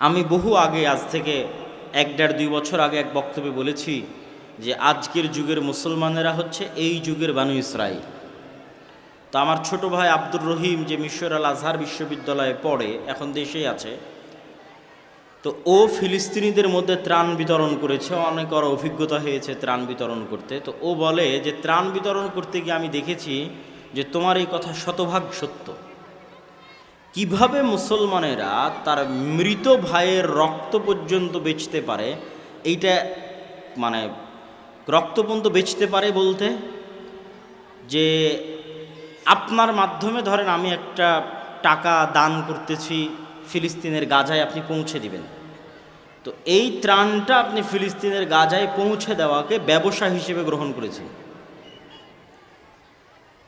আমি বহু আগে, আজ থেকে এক দেড় দুই বছর আগে এক বক্তব্যে বলেছি যে আজকের যুগের মুসলমানেরা হচ্ছে এই যুগের বানু ইসরাইল। তো আমার ছোট ভাই আব্দুর রহিম যে মিশর আল আজহার বিশ্ববিদ্যালয়ে পড়ে, এখন দেশেই আছে, তো ও ফিলিস্তিনিদের মধ্যে ত্রাণ বিতরণ করেছে, অনেক ওর অভিজ্ঞতা হয়েছে ত্রাণ বিতরণ করতে। তো ও বলে যে ত্রাণ বিতরণ করতে গিয়ে আমি দেখেছি যে তোমার এই কথা শতভাগ সত্য। কীভাবে মুসলমানেরা তার মৃত ভাইয়ের রক্ত পর্যন্ত বেচতে পারে, এইটা মানে রক্ত পর্যন্ত বেচতে পারে বলতে যে আপনার মাধ্যমে ধরেন আমি একটা টাকা দান করতেছি ফিলিস্তিনের গাজায়, আপনি পৌঁছে দিবেন। তো এই ত্রাণটা আপনি ফিলিস্তিনের গাজায় পৌঁছে দেওয়াকে ব্যবসা হিসেবে গ্রহণ করেছেন।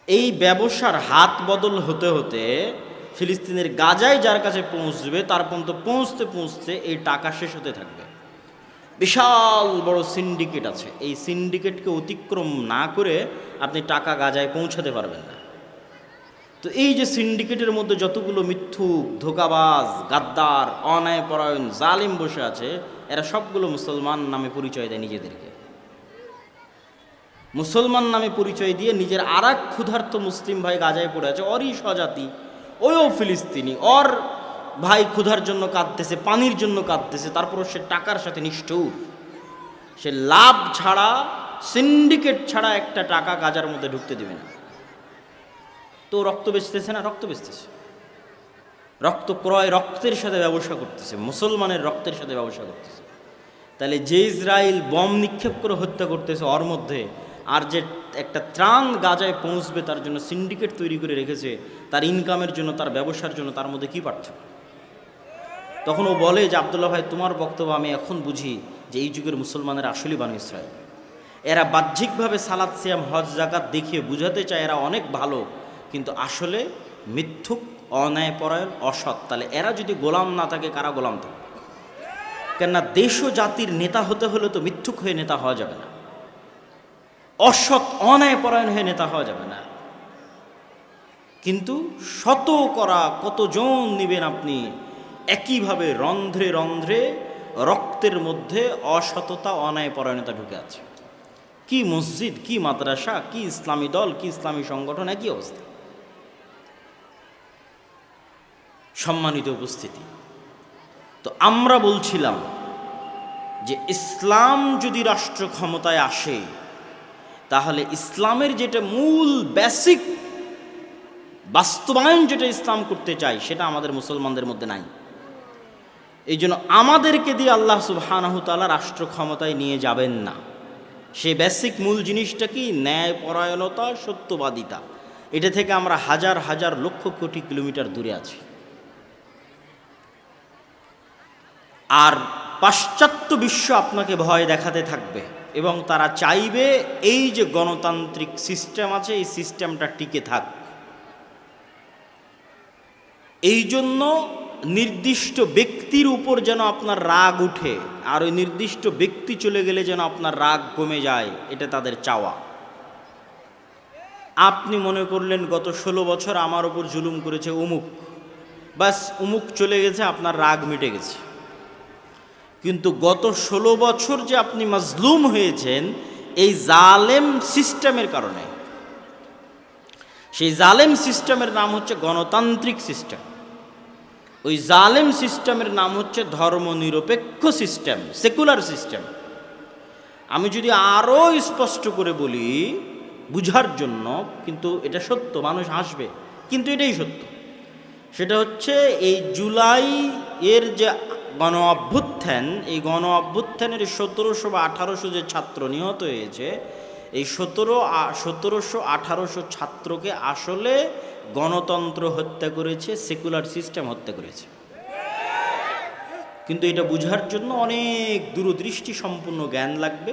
এই ব্যবসার হাত বদল হতে হতে ফিলিস্তিনের গাজায় যার কাছে পৌঁছবে, তার পর্যন্ত পৌঁছতে পৌঁছতে এই টাকা শেষ হতে থাকবে। বিশাল বড় সিন্ডিকেট আছে। এই সিন্ডিকেটকে অতিক্রম না করে আপনি টাকা গাজায় পৌঁছাতে পারবেন না। তো এই যে সিন্ডিকেটের মধ্যে যতগুলো মিথ্যুক, ধোকাবাজ, গাদ্দার, অন্যায়পরায়ণ, জালিম বসে আছে, এরা সবগুলো মুসলমান নামে পরিচয় দেয় নিজেদেরকে। মুসলমান নামে পরিচয় দিয়ে নিজের আর এক ক্ষুধার্ত মুসলিম ভাই গাজায় পড়ে আছে অরই স্বজাতি ওও ফিলিস্তিনি। অর ভাই ক্ষুধার জন্য কাঁদতেছে, পানির জন্য কাঁদতেছে তারপর সে টাকার সাথে নিষ্ঠুর। সে লাভ ছাড়া সিন্ডিকেট ছাড়া একটা টাকা গাজার মধ্যে ঢুকতে দেবে না। তো রক্ত বেচতেছে না? রক্ত বেচতেছে। রক্ত ক্রয় রক্তের সাথে ব্যবসা করতেছে, মুসলমানের রক্তের সাথে ব্যবসা করতেছে। তাহলে যে ইসরায়েল বম নিক্ষেপ করে হত্যা করতেছে, ওর মধ্যে আর যে একটা ত্রাণ গাজায় পৌঁছবে তার জন্য সিন্ডিকেট তৈরি করে রেখেছে, তার ইনকামের জন্য, তার ব্যবসার জন্য, তার মধ্যে কী পার্থক্য? তখন ও বলে যে, আবদুল্লাহ ভাই, তোমার বক্তব্য আমি এখন বুঝি যে, এই যুগের মুসলমানের আসলেই বানু ইসরায়েল। এরা বাহ্যিকভাবে সালাদ সিয়াম, হজ জাকাত দেখিয়ে বুঝাতে চায় এরা অনেক ভালো, কিন্তু আসলে মিথ্যুক, অন্যায়পরায়ণ, অসৎ। তাহলে এরা যদি গোলাম না থাকে, কারা গোলাম থাকে কেননা দেশ ও জাতির নেতা হতে হলে তো মিথ্যুক হয়ে নেতা হওয়া যাবে না। অসৎ অন্যায় পরায়ণ হয়ে নেতা হওয়া যাবে না। কিন্তু শত করা কতজন নিবেন আপনি? একইভাবে রন্ধ্রে রন্ধ্রে রক্তের মধ্যে অসততা অন্যায়পরায়ণতা ঢুকে আছে। কি মসজিদ, কি মাদ্রাসা, কি ইসলামী দল, কি ইসলামী সংগঠন, একই অবস্থা। সম্মানিত উপস্থিতি, তো আমরা বলছিলাম যে ইসলাম যদি রাষ্ট্র ক্ষমতায় আসে তাহলে ইসলামের যেটা মূল বেসিক বাস্তবায়ন যেটা ইসলাম করতে চাই সেটা আমাদের মুসলমানদের মধ্যে নাই। এই জন্য আমাদেরকে দিয়ে আল্লাহ সুবাহানাহুতালা রাষ্ট্র ক্ষমতায় নিয়ে যাবেন না। সে বেসিক মূল জিনিসটা কি? ন্যায় পরায়ণতা সত্যবাদিতা। এটা থেকে আমরা হাজার হাজার লক্ষ কোটি কিলোমিটার দূরে আছি। আর পাশ্চাত্য বিশ্ব আপনাকে ভয় দেখাতে থাকবে। এবং তারা চাইবে এই যে গণতান্ত্রিক সিস্টেম আছে, এই সিস্টেমটা টিকে থাক। এই জন্য নির্দিষ্ট ব্যক্তির উপর যেন আপনার রাগ উঠে, আর ওই নির্দিষ্ট ব্যক্তি চলে গেলে যেন আপনার রাগ কমে যায়, এটা তাদের চাওয়া। আপনি মনে করলেন, গত ষোলো বছর আমার ওপর জুলুম করেছে অমুক। বাস উমুক চলে গেছে, আপনার রাগ মিটে গেছে। কিন্তু গত ষোলো বছর যে আপনি মাজলুম হয়েছেন, এই জালেম সিস্টেমের কারণে। সেই জালেম সিস্টেমের নাম হচ্ছে গণতান্ত্রিক সিস্টেম। ওই জালেম সিস্টেমের নাম হচ্ছে ধর্মনিরপেক্ষ সিস্টেম, সেকুলার সিস্টেম। আমি যদি আরও স্পষ্ট করে বলি, বুঝার জন্য, কিন্তু এটা সত্য, মানুষ হাসবে, কিন্তু এটাই সত্য। সেটা হচ্ছে এই জুলাই এর যে গণ অভ্যুত্থান, এই গণ অভ্যুত্থানের সতেরোশো বা আঠারোশো যে ছাত্র নিহত হয়েছে, এই সতেরো সতেরোশো আঠারোশো ছাত্রকে আসলে গণতন্ত্র হত্যা করেছে, সেকুলার সিস্টেম হত্যা করেছে। কিন্তু এটা বুঝার জন্য অনেক দূরদৃষ্টি সম্পূর্ণ জ্ঞান লাগবে,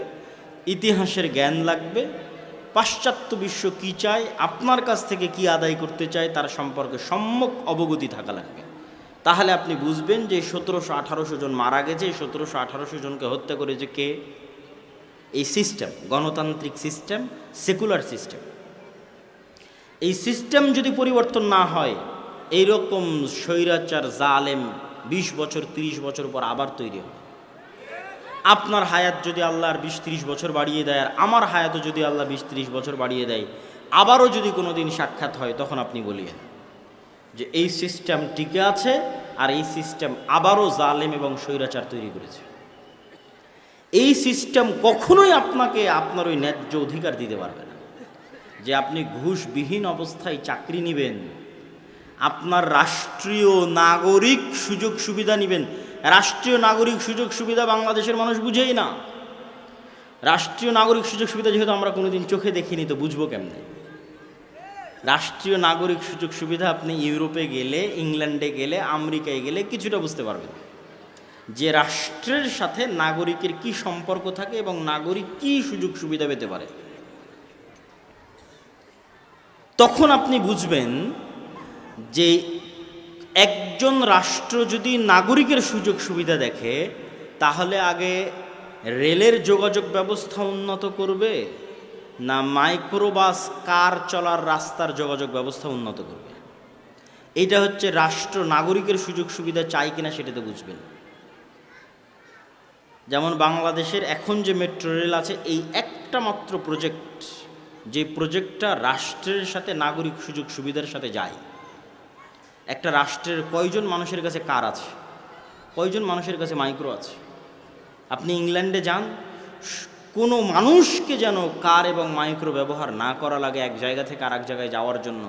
ইতিহাসের জ্ঞান লাগবে। পাশ্চাত্য বিশ্ব কী চায়, আপনার কাছ থেকে কি আদায় করতে চায়, তার সম্পর্কে সম্যক অবগতি থাকা লাগবে। তাহলে আপনি বুঝবেন যে সতেরোশো আঠারোশো জন মারা গেছে সতেরোশো আঠারোশো জনকে হত্যা করেছে কে? এই সিস্টেম গণতান্ত্রিক সিস্টেম সেকুলার সিস্টেম এই সিস্টেম যদি পরিবর্তন না হয়, এইরকম স্বৈরাচার, জালেম বিশ বছর, তিরিশ বছর পর আবার তৈরি হবে। আপনার হায়াত যদি আল্লাহর বিশ, তিরিশ বছর বাড়িয়ে দেয়, আর আমার হায়াতও যদি আল্লাহ বিশ, তিরিশ বছর বাড়িয়ে দেয়, আবারও যদি কোনো দিন সাক্ষাৎ হয়, তখন আপনি বলিয়েন যে এই সিস্টেম টিকে আছে আর এই সিস্টেম আবারও জালেম এবং স্বৈরাচার তৈরি করেছে। এই সিস্টেম কখনোই আপনাকে আপনার ওই ন্যায্য অধিকার দিতে পারবে না। যে আপনি ঘুষবিহীন অবস্থায় চাকরি নেবেন, আপনার রাষ্ট্রীয় নাগরিক সুযোগ সুবিধা নেবেন। রাষ্ট্রীয় নাগরিক সুযোগ সুবিধা বাংলাদেশের মানুষ বুঝেই না। রাষ্ট্রীয় নাগরিক সুযোগ সুবিধা যেহেতু আমরা কোনোদিন চোখে দেখিনি, তো বুঝব কেমনে? রাষ্ট্রীয় নাগরিক সুযোগ সুবিধা আপনি ইউরোপে গেলে, ইংল্যান্ডে গেলে, আমেরিকায় গেলে কিছুটা বুঝতে পারবেন। যে রাষ্ট্রের সাথে নাগরিকের কি সম্পর্ক থাকে এবং নাগরিক কি সুযোগ সুবিধা পেতে পারে। তখন আপনি বুঝবেন যে একজন রাষ্ট্র যদি নাগরিকের সুযোগ সুবিধা দেখে, তাহলে আগে রেলের যোগাযোগ ব্যবস্থা উন্নত করবে না মাইক্রোবাস, কার চলার রাস্তার যোগাযোগ ব্যবস্থা উন্নত করবে। এটা হচ্ছে রাষ্ট্র নাগরিকের সুযোগ সুবিধা চাই কিনা সেটাতে বুঝবেন। যেমন বাংলাদেশের এখন যে মেট্রো রেল আছে, এই একটা মাত্র প্রজেক্ট, যে প্রজেক্টটা রাষ্ট্রের সাথে নাগরিক সুযোগ সুবিধার সাথে যায়। একটা রাষ্ট্রের কয়জন মানুষের কাছে কার আছে? কয়জন মানুষের কাছে মাইক্রো আছে? আপনি ইংল্যান্ডে যান কোনো মানুষকে যেন কার এবং মাইক্রো ব্যবহার না করা লাগে এক জায়গা থেকে আর এক জায়গায় যাওয়ার জন্য।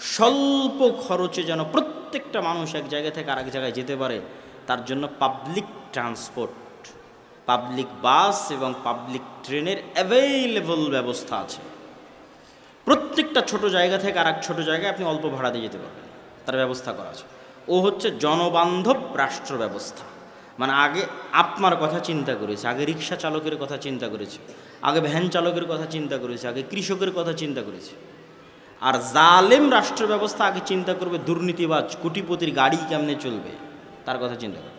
স্বল্প খরচে যেন প্রত্যেকটা মানুষ এক জায়গা থেকে আরেক জায়গায় যেতে পারে, তার জন্য পাবলিক ট্রান্সপোর্ট পাবলিক বাস এবং পাবলিক ট্রেনের অ্যাভেইলেবল ব্যবস্থা আছে। প্রত্যেকটা ছোট জায়গা থেকে আর এক ছোটো জায়গায় আপনি অল্প ভাড়া দিয়ে যেতে পারবেন, তার ব্যবস্থা করা আছে। ও হচ্ছে জনবান্ধব রাষ্ট্র ব্যবস্থা। মানে আগে আপনার কথা চিন্তা করেছে, আগে রিক্সা চালকের কথা চিন্তা করেছে, আগে ভ্যান চালকের কথা চিন্তা করেছে, আগে কৃষকের কথা চিন্তা করেছে। আর জালেম রাষ্ট্র ব্যবস্থা আগে চিন্তা করবে দুর্নীতিবাজ, কোটিপতির গাড়ি কেমনে চলবে, তার কথা চিন্তা করবে।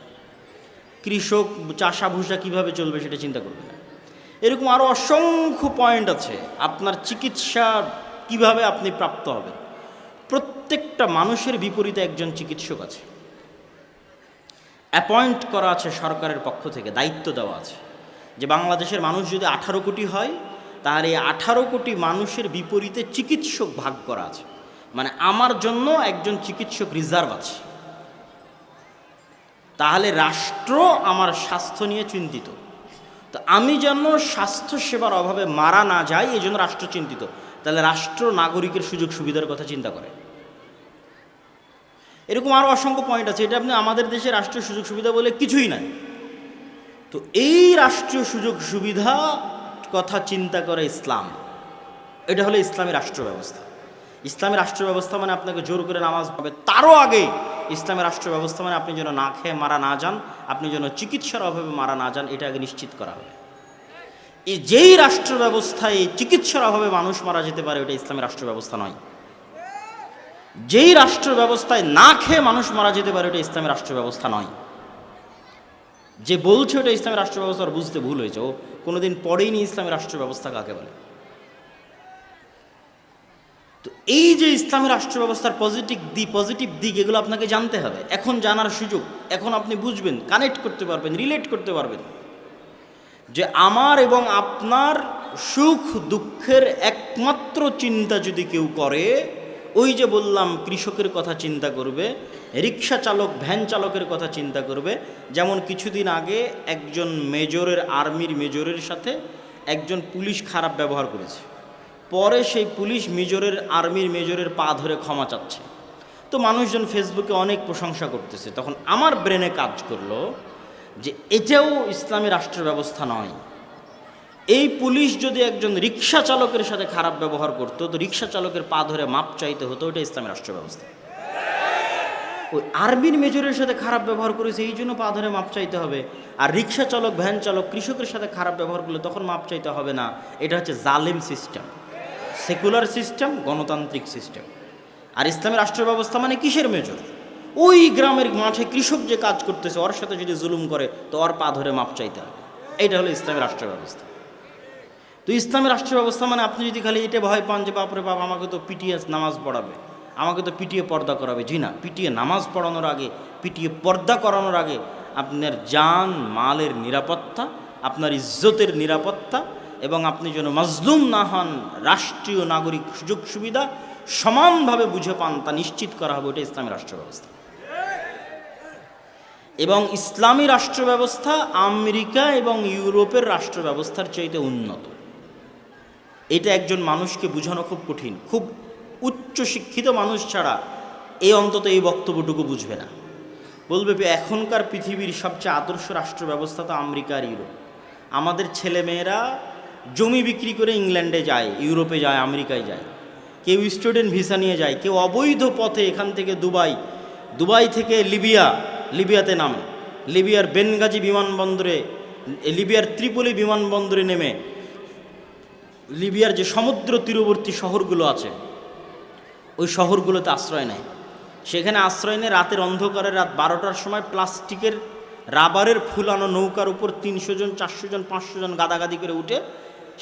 কৃষক চাষা ভুষা কীভাবে চলবে সেটা চিন্তা করবে না। এরকম আরও অসংখ্য পয়েন্ট আছে, আপনার চিকিৎসা কীভাবে আপনি প্রাপ্ত হবেন। প্রত্যেকটা মানুষের বিপরীতে একজন চিকিৎসক আছে। অ্যাপয়েন্ট করা আছে সরকারের পক্ষ থেকে, দায়িত্ব দেওয়া আছে। যে বাংলাদেশের মানুষ যদি আঠারো কোটি হয়, তাহলে এই আঠারো কোটি মানুষের বিপরীতে চিকিৎসক ভাগ করা আছে। মানে আমার জন্য একজন চিকিৎসক রিজার্ভ আছে। তাহলে রাষ্ট্র আমার স্বাস্থ্য নিয়ে চিন্তিত। তো আমি যেন স্বাস্থ্য সেবার অভাবে মারা না যাই এই জন্য রাষ্ট্র চিন্তিত। তাহলে রাষ্ট্র নাগরিকের সুযোগ সুবিধার কথা চিন্তা করে। এরকম আরও অসংখ্য পয়েন্ট আছে, এটা আপনি আমাদের দেশে রাষ্ট্রীয় সুযোগ সুবিধা বলে কিছুই নাই। তো এই রাষ্ট্রীয় সুযোগ সুবিধা কথা চিন্তা করে ইসলাম। এটা হলো ইসলামী রাষ্ট্র ব্যবস্থা। ইসলামী রাষ্ট্র ব্যবস্থা মানে আপনাকে জোর করে নামাজ হবে তারও আগে ইসলামী রাষ্ট্র ব্যবস্থা মানে আপনি যেন না খেয়ে মারা না যান, আপনি যেন চিকিৎসার অভাবে মারা না যান, এটা আগে নিশ্চিত করা হবে। এই যেই রাষ্ট্র ব্যবস্থায় চিকিৎসার অভাবে মানুষ মারা যেতে পারে, ওটা ইসলামী রাষ্ট্র ব্যবস্থা নয়। যেই রাষ্ট্র ব্যবস্থায় না খেয়ে মানুষ মারা যেতে পারে, ওটা ইসলামের রাষ্ট্র ব্যবস্থা নয়। যে বলছে ওটা ইসলামের রাষ্ট্র ব্যবস্থা বুঝতে ভুল হয়েছে। ও কোনোদিন পড়েই নি ইসলামী রাষ্ট্র ব্যবস্থা কাকে বলে? তো এই যে ইসলামী রাষ্ট্র ব্যবস্থার পজিটিভ দিক পজিটিভ দিক, এগুলো আপনাকে জানতে হবে। এখন জানার সুযোগ, এখন আপনি বুঝবেন কানেক্ট করতে পারবেন রিলেট করতে পারবেন যে আমার এবং আপনার সুখ দুঃখের একমাত্র চিন্তা যদি কেউ করে ওই যে বললাম, কৃষকের কথা চিন্তা করবে, রিক্সা চালক, ভ্যান চালকের কথা চিন্তা করবে। যেমন কিছুদিন আগে একজন মেজরের, আর্মির মেজরের সাথে একজন পুলিশ খারাপ ব্যবহার করেছে। পরে সেই পুলিশ মেজরের, আর্মির মেজরের পা ধরে ক্ষমা চাচ্ছে। তো মানুষজন ফেসবুকে অনেক প্রশংসা করতেছে। তখন আমার ব্রেনে কাজ করল যে, এটাও ইসলামী রাষ্ট্র ব্যবস্থা নয়। এই পুলিশ যদি একজন রিক্সা চালকের সাথে খারাপ ব্যবহার করতো, তো রিক্সা চালকের পা ধরে মাপ চাইতে হতো ওটা ইসলামী রাষ্ট্র ব্যবস্থা। ওই আর্মির মেজরের সাথে খারাপ ব্যবহার করেছে এই জন্য পা ধরে মাপ চাইতে হবে। আর রিক্সা চালক, ভ্যান চালক, কৃষকের সাথে খারাপ ব্যবহার করলে তখন মাপ চাইতে হবে না। এটা হচ্ছে জালেম সিস্টেম। সেকুলার সিস্টেম, গণতান্ত্রিক সিস্টেম। আর ইসলামী রাষ্ট্র ব্যবস্থা মানে কিসের মেজর? ওই গ্রামের মাঠে কৃষক যে কাজ করতেছে, ওর সাথে যদি জুলুম করে, তো ওর পা ধরে মাপ চাইতে হবে। এইটা হলো ইসলামী রাষ্ট্র ব্যবস্থা। তো ইসলামী রাষ্ট্র ব্যবস্থা মানে আপনি যদি খালি এটা ভয় পান যে, বাপরে বাপ, আমাকে তো পিটিএস নামাজ পড়াবে, আমাকে তো পিটিয়ে পর্দা করাবে। জি না, পিটিয়ে নামাজ পড়ানোর আগে, পিটিয়ে পর্দা করানোর আগে আপনার জান, মালের নিরাপত্তা, আপনার ইজ্জতের নিরাপত্তা এবং আপনি যেন মজলুম না হন, রাষ্ট্রীয় নাগরিক সুযোগ সুবিধা সমানভাবে বুঝে পান, তা নিশ্চিত করা হবে ওটা ইসলামী রাষ্ট্র ব্যবস্থা। এবং ইসলামী রাষ্ট্র ব্যবস্থা আমেরিকা এবং ইউরোপের রাষ্ট্র ব্যবস্থার চাইতে উন্নত। এটা একজন মানুষকে বোঝানো খুব কঠিন। খুব উচ্চ শিক্ষিত মানুষ ছাড়া এই অন্তত এই বক্তব্যটুকু বুঝবে না। বলবে এখনকার পৃথিবীর সবচেয়ে আদর্শ রাষ্ট্র ব্যবস্থা তো আমেরিকা আর ইউরোপ। আমাদের ছেলেমেয়েরা জমি বিক্রি করে ইংল্যান্ডে যায়, ইউরোপে যায়, আমেরিকায় যায়। কেউ স্টুডেন্ট ভিসা নিয়ে যায়, কেউ অবৈধ পথে এখান থেকে দুবাই দুবাই থেকে লিবিয়া, লিবিয়াতে নামে। লিবিয়ার বেনগাজি বিমানবন্দরে, লিবিয়ার ত্রিপলি বিমানবন্দরে নেমে লিবিয়ার যে সমুদ্র তীরবর্তী শহরগুলো আছে, ওই শহরগুলোতে আশ্রয় নেয়। সেখানে আশ্রয় নিয়ে রাতের অন্ধকারে রাত বারোটার সময় প্লাস্টিকের রাবারের ফুলানো নৌকার উপর তিনশো জন, চারশো জন, পাঁচশো জন গাদাগাদি করে উঠে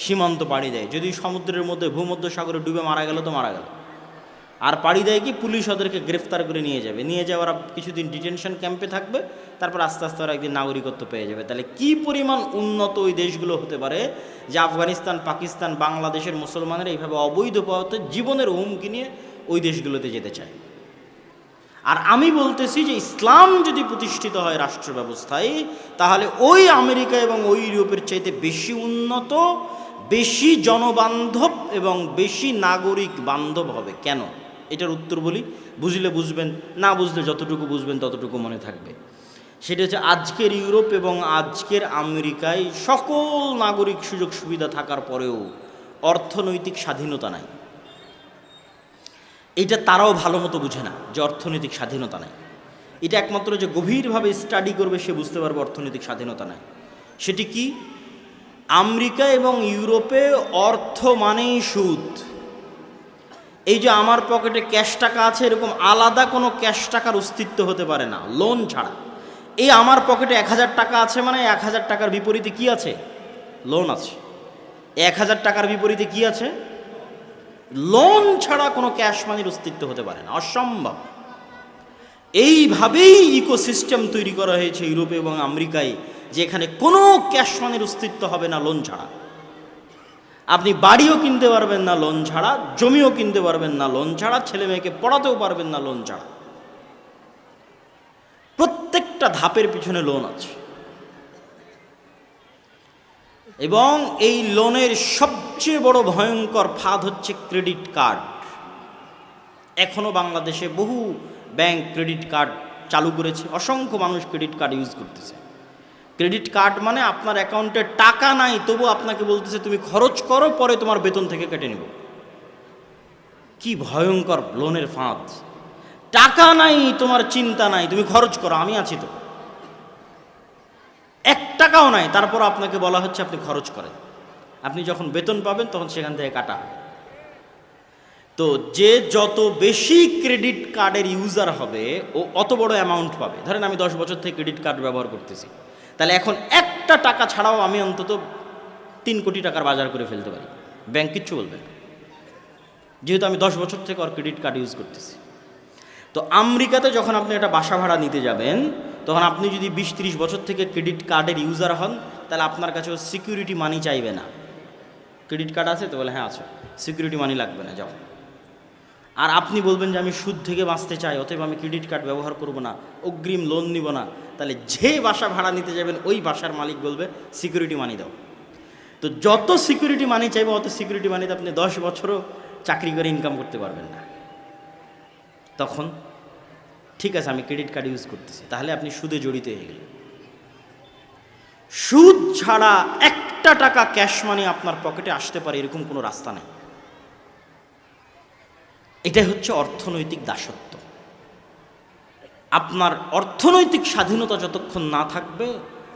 সীমান্ত পাড়ি দেয়। যদি সমুদ্রের মধ্যে ভূমধ্য সাগরে ডুবে মারা গেল তো মারা গেল। আর পাড়ি দেয় কি, পুলিশ ওদেরকে গ্রেফতার করে নিয়ে যাবে। নিয়ে যাওয়ার কিছুদিন ডিটেনশন ক্যাম্পে থাকবে, তারপর আস্তে আস্তে ওরা একদিন নাগরিকত্ব পেয়ে যাবে। তাহলে কি পরিমাণ উন্নত ওই দেশগুলো হতে পারে যে আফগানিস্তান, পাকিস্তান, বাংলাদেশের মুসলমানেরা এইভাবে অবৈধ পথে জীবনের হুমকি নিয়ে ওই দেশগুলোতে যেতে চায়? আর আমি বলতেছি যে ইসলাম যদি প্রতিষ্ঠিত হয় রাষ্ট্র ব্যবস্থায়, তাহলে ওই আমেরিকা এবং ওই ইউরোপের চাইতে বেশি উন্নত, বেশি জনবান্ধব এবং বেশি নাগরিক বান্ধব হবে। কেন? এটার উত্তর বলি, বুঝলে বুঝবেন, না বুঝলে যতটুকু বুঝবেন ততটুকু মনে থাকবে। সেটা হচ্ছে আজকের ইউরোপ এবং আজকের আমেরিকায় সকল নাগরিক সুযোগ সুবিধা থাকার পরেও অর্থনৈতিক স্বাধীনতা নাই। এটা তারাও ভালো মতো বুঝে না যে অর্থনৈতিক স্বাধীনতা নাই। এটা একমাত্র যে গভীরভাবে স্টাডি করবে সে বুঝতে পারবে অর্থনৈতিক স্বাধীনতা নাই। সেটি কি? আমেরিকা এবং ইউরোপে অর্থ মানেই সুদ। এই যে আমার পকেটে ক্যাশ টাকা আছে, এরকম আলাদা কোনো ক্যাশ টাকার অস্তিত্ব হতে পারে না লোন ছাড়া। এই আমার পকেটে এক হাজার টাকা আছে মানে এক হাজার টাকার বিপরীতে কি আছে? লোন আছে। এক হাজার টাকার বিপরীতে কি আছে? লোন ছাড়া কোনো ক্যাশ মানির অস্তিত্ব হতে পারে না, অসম্ভব। এইভাবেই ইকোসিস্টেম তৈরি করা হয়েছে ইউরোপে এবং আমেরিকায়, যেখানে কোনো ক্যাশ মানির অস্তিত্ব হবে না লোন ছাড়া। আপনি বাড়িও কিনতে পারবেন না লোন ছাড়া, জমিও কিনতে পারবেন না লোন ছাড়া, ছেলে মেয়েকে পড়াতেও পারবেন না লোন ছাড়া। প্রত্যেকটা ধাপের পিছনে লোন আছে। এবং এই লোনের সবচেয়ে বড় ভয়ঙ্কর ফাঁদ হচ্ছে ক্রেডিট কার্ড এখনও বাংলাদেশে বহু ব্যাংক ক্রেডিট কার্ড চালু করেছে, অসংখ্য মানুষ ক্রেডিট কার্ড ইউজ করতেছে। ক্রেডিট কার্ড মানে আপনার অ্যাকাউন্টে টাকা নাই, তবু আপনাকে বলতেছে, তুমি খরচ করো, পরে তোমার বেতন থেকে কেটে নিব। কি ভয়ঙ্কর লোনের ফাঁদ। টাকা নাই, তোমার চিন্তা নাই, তুমি খরচ করো, আমি আছি তো। এক টাকাও নাই, তারপর আপনাকে বলা হচ্ছে, আপনি খরচ করেন। আপনি যখন বেতন পাবেন, তখন সেখান থেকে কাটা তো যে যত বেশি ক্রেডিট কার্ডের ইউজার হবে, ও অত বড় অ্যামাউন্ট পাবে। ধরেন আমি দশ বছর থেকে ক্রেডিট কার্ড ব্যবহার করতেছি। তাহলে এখন একটা টাকা ছাড়াও আমি অন্তত তিন কোটি টাকার বাজার করে ফেলতে পারি। ব্যাংক কিচ্ছু বলবে না। যেহেতু আমি দশ বছর থেকে ওর ক্রেডিট কার্ড ইউজ করতেছি। তো আমেরিকাতে যখন আপনি একটা বাসা ভাড়া নিতে যাবেন, তখন আপনি যদি বিশ তিরিশ বছর থেকে ক্রেডিট কার্ডের ইউজার হন, তাহলে আপনার কাছে সিকিউরিটি মানি চাইবে না। ক্রেডিট কার্ড আছে তো বলে হ্যাঁ আছে। সিকিউরিটি মানি লাগবে না, যাও। আর আপনি বলবেন যে আমি সুদ থেকে বাঁচতে চাই, অতএব আমি ক্রেডিট কার্ড ব্যবহার করব না, অগ্রিম লোন নিব না। তাহলে যে বাসা ভাড়া নিতে যাবেন, ওই বাসার মালিক বলবে সিকিউরিটি মানি দাও। তো যত সিকিউরিটি মানি চাইবে, অত সিকিউরিটি মানিতে আপনি দশ বছরও চাকরি করে ইনকাম করতে পারবেন না। তখন, ঠিক আছে, আমি ক্রেডিট কার্ড ইউজ করতেছি। তাহলে আপনি সুদে জড়িত হয়ে গেলেন। সুদ ছাড়া একটা টাকা ক্যাশ মানি আপনার পকেটে আসতে পারে, এরকম কোনো রাস্তা নেই। এটাই হচ্ছে অর্থনৈতিক দাসত্ব। আপনার অর্থনৈতিক স্বাধীনতা যতক্ষণ না থাকবে,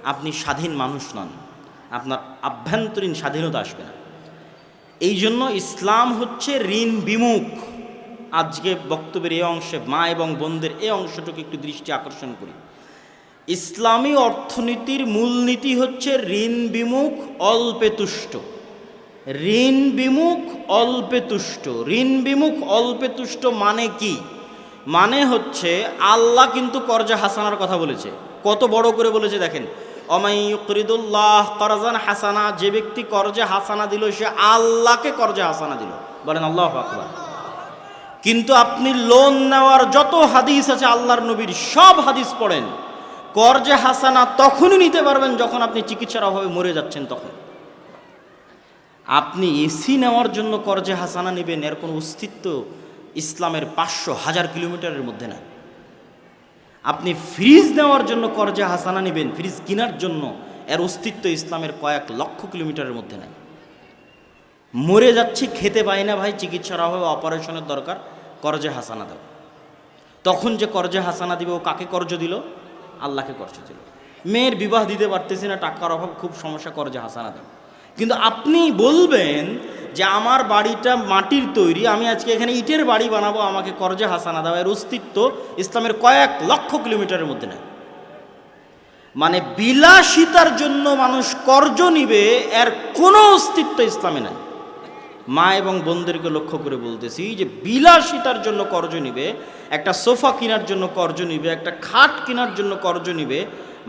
আপনি স্বাধীন মানুষ নন। আপনার আভ্যন্তরীণ স্বাধীনতা আসবে না। এই জন্য ইসলাম হচ্ছে ঋণ বিমুখ। আজকে বক্তব্যের এই অংশে মা এবং বোনদের এই অংশটুকু একটু দৃষ্টি আকর্ষণ করি। ইসলামী অর্থনীতির মূলনীতি হচ্ছে ঋণ বিমুখ, অল্পে তুষ্ট। ঋণ বিমুখ অল্পে তুষ্ট ঋণ বিমুখ অল্পে তুষ্ট মানে কি? মানে হচ্ছে আল্লাহ কিন্তু কর্জা হাসানার কথা বলেছে। কত বড় করে বলেছে দেখেন। অমাইকরিদুল্লাহ করজান হাসানা, যে ব্যক্তি কর্জে হাসানা দিল, সে আল্লাহকে কর্জে হাসানা দিল। বলেন আল্লাহ আকবার। কিন্তু আপনি লোন নেওয়ার যত হাদিস আছে আল্লাহর নবীর, সব হাদিস পড়েন। কর্জে হাসানা তখনই নিতে পারবেন যখন আপনি চিকিৎসার অভাবে মরে যাচ্ছেন তখন। আপনি এসি নেওয়ার জন্য কর্জে হাসানা নেবেন, এর কোনো অস্তিত্ব ইসলামের পাঁচশো হাজার কিলোমিটারের মধ্যে না আপনি ফ্রিজ নেওয়ার জন্য কর্জে হাসানা নেবেন, ফ্রিজ কেনার জন্য এর অস্তিত্ব ইসলামের কয়েক লক্ষ কিলোমিটারের মধ্যে নাই। মরে যাচ্ছি, খেতে পাই না ভাই, চিকিৎসার অভাবে অপারেশনের দরকার, কর্জে হাসানা দাও তখন যে কর্জে হাসানা দিবে, ও কাকে কর্জ দিল? আল্লাহকে কর্জ দিল। মেয়ের বিবাহ দিতে পারতেছি না, টাকার অভাব, খুব সমস্যা, কর্জে হাসানা দাও কিন্তু আপনি বলবেন যে আমার বাড়িটা মাটির তৈরি, আমি আজকে এখানে ইটের বাড়ি বানাবো, আমাকে করজে হাসানা দাও এর অস্তিত্ব ইসলামের কয়েক লক্ষ কিলোমিটারের মধ্যে নেয় মানে বিলাসিতার জন্য মানুষ কর্জ নিবে, এর কোনো অস্তিত্ব ইসলামে নাই। মা এবং বোনদেরকে লক্ষ্য করে বলতেছি যে বিলাসিতার জন্য কর্জ নিবে, একটা সোফা কেনার জন্য কর্জ নিবে, একটা খাট কেনার জন্য কর্জ নিবে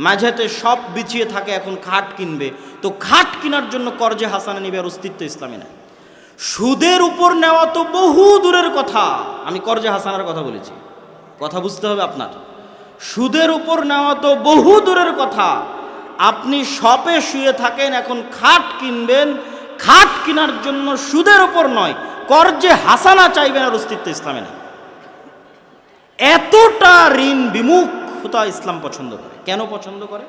মাঝেতে সব বিছিয়ে থাকে, এখন খাট কিনবে। তো খাট কেনার জন্য কর্জে হাসানা নিবে আর অস্তিত্ব ইসলামে নাই। সুদের উপর নেওয়া তো বহু দূরের কথা। আমি কর্জে হাসানার কথা বলেছি। কথা বুঝতে হবে আপনার। সুদের উপর নেওয়া তো বহু দূরের কথা। আপনি শপে শুয়ে থাকেন, এখন খাট কিনবেন। খাট কেনার জন্য সুদের উপর নয়, কর্জে হাসানা চাইবেন আর অস্তিত্ব ইসলামে না এতটা ঋণ বিমুখতা ইসলাম পছন্দ করে। কেন পছন্দ করে?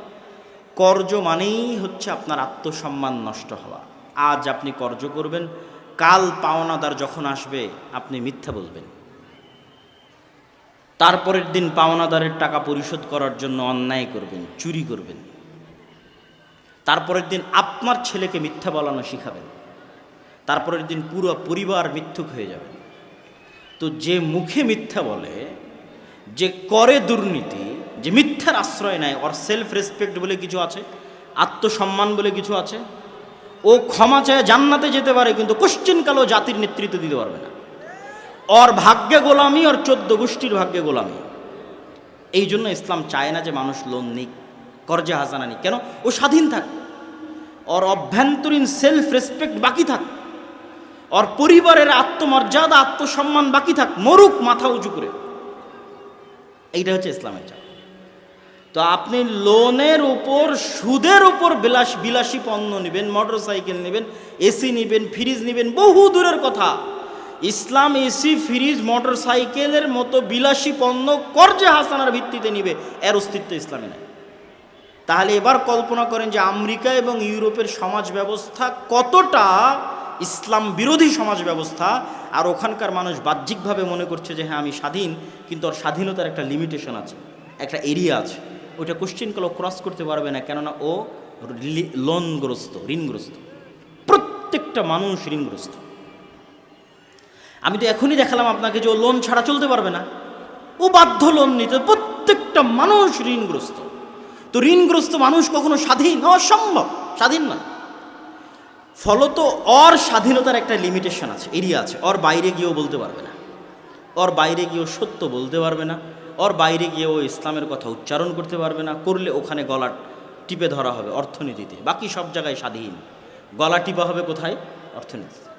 কর্জ মানেই হচ্ছে আপনার আত্মসম্মান নষ্ট হওয়া। আজ আপনি কর্জ করবেন, কাল পাওনাদার যখন আসবে, আপনি মিথ্যা বলবেন। তারপরের দিন পাওনাদারের টাকা পরিশোধ করার জন্য অন্যায় করবেন, চুরি করবেন। তারপরের দিন আপনার ছেলেকে মিথ্যা বলানো শিখাবেন। তারপরের দিন পুরো পরিবার মিথ্যুক হয়ে যাবে। তো যে মুখে মিথ্যা বলে, যে করে দুর্নীতি যে মিথ্যার আশ্রয় নেয় ওর সেলফ রেসপেক্ট বলে কিছু আছে, আত্মসম্মান বলে কিছু আছে, ও ক্ষমা চায় জান্নাতে যেতে পারে, কিন্তু কোশ্চিনকালও জাতির নেতৃত্ব দিতে পারবে না। ওর ভাগ্যে গোলামি, ওর চোদ্দ গোষ্ঠীর ভাগ্যে গোলামি। এই জন্য ইসলাম চায় না যে মানুষ লোন নিক, কর্জে হাসানা নিক। কেন? ও স্বাধীন থাক। ওর অভ্যন্তরীণ সেলফ রেসপেক্ট বাকি থাক। ওর পরিবারের আত্মমর্যাদা, আত্মসম্মান বাকি থাক। মরুক মাথা উঁচু করে। এইটা হচ্ছে ইসলামের চাপ তো আপনি লোনের উপর, সুদের উপর বিলাস বিলাসী পণ্য নেবেন মোটর সাইকেল নেবেন এসি নেবেন ফ্রিজ নেবেন, বহু দূরের কথা। ইসলাম এসি ফ্রিজ মোটর সাইকেলের মতো বিলাসী পণ্য কর্জে হাসানার ভিত্তিতে নিবে, এর অস্তিত্ব ইসলামে নেই। তাহলে এবার কল্পনা করেন যে আমেরিকা এবং ইউরোপের সমাজ ব্যবস্থা কতটা ইসলাম বিরোধী সমাজ ব্যবস্থা, আর ওখানকার মানুষ বাহ্যিকভাবে মনে করছে যে হ্যাঁ আমি স্বাধীন, কিন্তু ওর স্বাধীনতার একটা লিমিটেশন আছে, একটা এরিয়া আছে। ওইটা কোশ্চিন কালো ক্রস করতে পারবে না, কেননা ও লোনগ্রস্ত ঋণগ্রস্ত। প্রত্যেকটা মানুষ ঋণগ্রস্ত। আমি তো এখনই দেখালাম আপনাকে যে ও লোন ছাড়া চলতে পারবে না। ও বাধ্য লোন নিতে, প্রত্যেকটা মানুষ ঋণগ্রস্ত। তো ঋণগ্রস্ত মানুষ কখনো স্বাধীন? অসম্ভব। স্বাধীন না। ফলত অর স্বাধীনতার একটা লিমিটেশন আছে, এরিয়া আছে। অর বাইরে গিয়েও বলতে পারবে না। অর বাইরে গিয়েও সত্য বলতে পারবে না। ওর বাইরে গিয়ে ও ইসলামের কথা উচ্চারণ করতে পারবে না করলে ওখানে গলা টিপে ধরা হবে অর্থনীতিতে বাকি সব জায়গায় স্বাধীন গলা টিপা হবে কোথায় অর্থনীতিতে